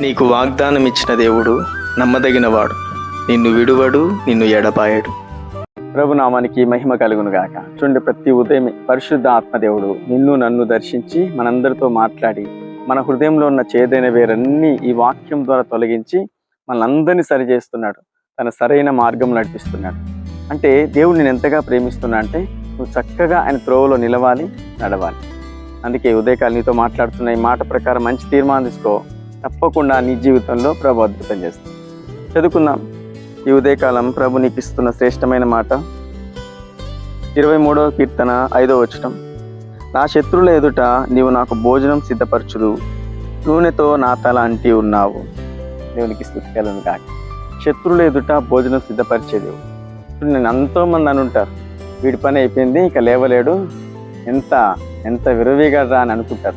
నీకు వాగ్దానం ఇచ్చిన దేవుడు నమ్మదగినవాడు. నిన్ను విడువడు నిన్ను ఎడపాయడు ప్రభు నామానికి మహిమ కలుగును గాక చూడండి ప్రతి ఉదయం పరిశుద్ధ ఆత్మదేవుడు నిన్ను నన్ను దర్శించి మనందరితో మాట్లాడి మన హృదయంలో ఉన్న చేదైన వేరన్నీ ఈ వాక్యం ద్వారా తొలగించి మనందరినీ సరిచేస్తున్నాడు తన సరైన మార్గం నడిపిస్తున్నాడు. అంటే దేవుడు నేను ఎంతగా ప్రేమిస్తున్నా అంటే నువ్వు చక్కగా ఆయన త్రోవలో నిలవాలి నడవాలి. అందుకే ఉదయకాలు నీతో మాట్లాడుతున్న ఈ మాట ప్రకారం మంచి తీర్మానం తీసుకో. తప్పకుండా నీ జీవితంలో ప్రభు అద్భుతం చేస్తాం చదువుకుందాం. ఈ ఉదయకాలం ప్రభు నీకు ఇస్తున్న శ్రేష్టమైన మాట. ఇరవై మూడవ కీర్తన ఐదవ వచ్చటం నా శత్రువుల ఎదుట నీవు నాకు భోజనం సిద్ధపరచుదు నూనెతో నా తల అంటి ఉన్నావు. దేవునికి స్థుతికలను కాక శత్రువుల ఎదుట భోజనం సిద్ధపరిచేది. ఇప్పుడు నేను ఎంతో మంది అని ఉంటారు. వీడి పని అయిపోయింది ఇక లేవలేడు. ఎంత ఎంత విరవిగా రా అని అనుకుంటారు.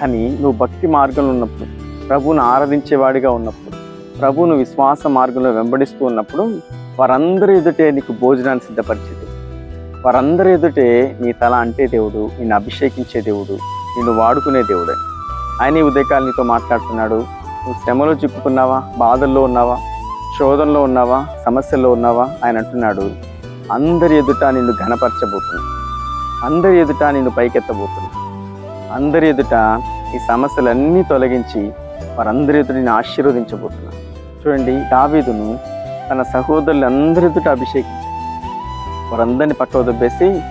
కానీ నువ్వు భక్తి మార్గంలో ఉన్నప్పుడు ప్రభువును ఆరాధించేవాడిగా ఉన్నప్పుడు ప్రభువును విశ్వాస మార్గంలో వెంబడిస్తూ ఉన్నప్పుడు వారందరి ఎదుటే నీకు భోజనాన్ని సిద్ధపరిచేది. వారందరి ఎదుటే నీ తల అంటే దేవుడు నిన్ను అభిషేకించే దేవుడు నిన్ను వాడుకునే దేవుడు. ఆయన ఈ నీతో మాట్లాడుతున్నాడు. నువ్వు శ్రమలో చిక్కుకున్నావా? బాధల్లో ఉన్నావా? శోధనలో ఉన్నావా? సమస్యల్లో ఉన్నావా? ఆయన అంటున్నాడు. అందరి ఎదుట నిన్ను ఘనపరచబోతుంది అందరి ఎదుట నిన్ను పైకెత్తబోతుంది అందరి ఎదుట ఈ సమస్యలన్నీ తొలగించి వారందరితో నేను ఆశీర్వదించబోతున్నా చూడండి దావీదును తన సహోదరులందరితో ఎదుట అభిషేకించాడు. వారందరిని పక్కకు దొబ్బేసి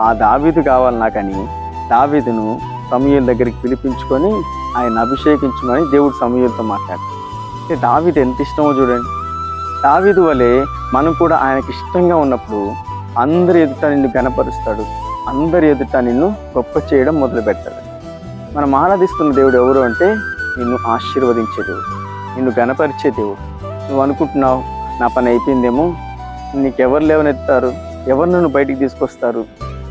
ఆ దావీదు కావాలి నాకని దావీదును సమూహల దగ్గరికి పిలిపించుకొని ఆయన అభిషేకించమని దేవుడు సమూహలతో మాట్లాడాడు. దావీదు ఎంత ఇష్టమో చూడండి. దావీదు వలె మనం కూడా ఆయనకి ఇష్టంగా ఉన్నప్పుడు అందరి ఎదుట నిన్ను గనపరుస్తాడు అందరి ఎదుట నిన్ను గొప్ప చేయడం మొదలు పెడతాడు మనం ఆరాధిస్తున్న దేవుడు ఎవరు అంటే నిన్ను ఆశీర్వదించే దేవుడు. నిన్ను గణపరిచే దేవుడు. నువ్వు అనుకుంటున్నావు నా పని అయిపోయిందేమో? నీకెవరు లేవనెత్తారు? ఎవరు నన్ను బయటికి తీసుకొస్తారు?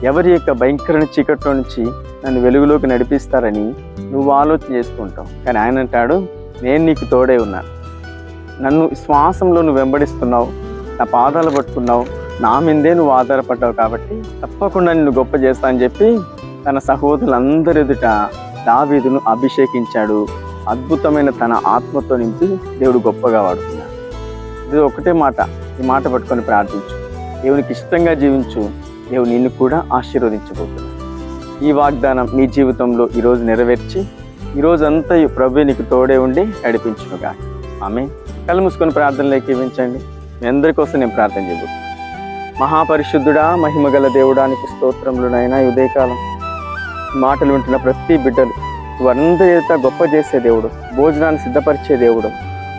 ఎవరి యొక్క భయంకరమైన చీకట్లో నుంచి నన్ను వెలుగులోకి నడిపిస్తారని నువ్వు ఆలోచన చేసుకుంటావు. కానీ ఆయన అంటాడు నేను నీకు తోడే ఉన్నాను. నన్ను శ్వాసంలో నువ్వు వెంబడిస్తున్నావు నా పాదాలు పట్టుకున్నావు నా మీదే నువ్వు ఆధారపడ్డావు కాబట్టి తప్పకుండా నిన్ను గొప్ప చేస్తా అని చెప్పి తన సహోదరులందరి ఎదుట దావీదును అభిషేకించాడు. అద్భుతమైన తన ఆత్మతో నింపి దేవుడు గొప్పగా వాడుతున్నాడు ఇది ఒకటే మాట. ఈ మాట పట్టుకొని ప్రార్థించు. దేవునికి ఇష్టంగా జీవించు. దేవుడు నిన్ను కూడా ఆశీర్వదించబోతున్నాడు. ఈ వాగ్దానం నీ జీవితంలో ఈరోజు నెరవేర్చి ఈరోజు అంతా ఈ ప్రభు నీకు తోడే ఉండి నడిపించునుగా. ఆమె కళ్ళు మూసుకొని ప్రార్థనలోకి ఇవ్వించండి మీ అందరి కోసం నేను ప్రార్థన చేయబోతున్నాను మహాపరిశుద్ధుడా మహిమగల దేవుడానికి స్తోత్రములునైనా ఉదయకాలం. మాటలు వింటున్న ప్రతి బిడ్డలు వారందరి గొప్ప చేసే దేవుడు భోజనాన్ని సిద్ధపరిచే దేవుడు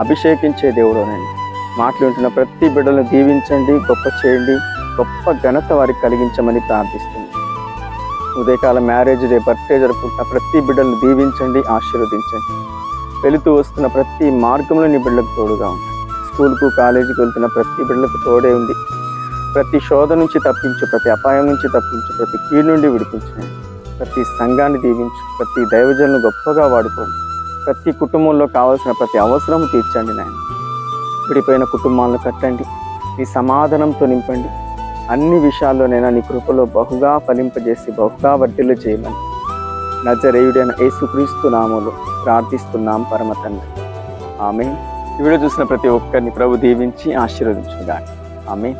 అభిషేకించే దేవుడు అని మాటలు వింటున్న ప్రతి బిడ్డలను దీవించండి గొప్ప చేయండి గొప్ప ఘనత వారికి కలిగించమని ప్రార్థిస్తుంది ఉదయకాల మ్యారేజ్ డే బర్త్డే జరుపుకుంటున్న ప్రతి బిడ్డలను దీవించండి ఆశీర్వదించండి. వెళుతూ వస్తున్న ప్రతి మార్గంలో నీ బిడ్డలకు తోడుగా ఉంది స్కూల్కు కాలేజీకి వెళ్తున్న ప్రతి బిడ్డలకు తోడే ఉంది ప్రతి శోధ నుంచి తప్పించు ప్రతి అపాయం నుంచి తప్పించు ప్రతి కీడు నుండి విడిపించండి ప్రతి సంఘాన్ని దీవించు ప్రతి దైవజనులు గొప్పగా వాడుకోండి ప్రతి కుటుంబంలో కావాల్సిన ప్రతి అవసరం తీర్చండి నాయన. విడిపోయిన కుటుంబాలను కట్టండి. నీ సమాధానంతో నింపండి. అన్ని విషయాల్లోనైనా నీ కృపలో బహుగా ఫలింపజేసి బహుగా వడ్డీలు చేయమని. నజరేయుడైన యేసుక్రీస్తు నామలు ప్రార్థిస్తున్నాం పరమ తండ్రి. ఆమె ఈ వీడియో చూసిన ప్రతి ఒక్కరిని ప్రభు దీవించి ఆశీర్వదించుగా ఆమె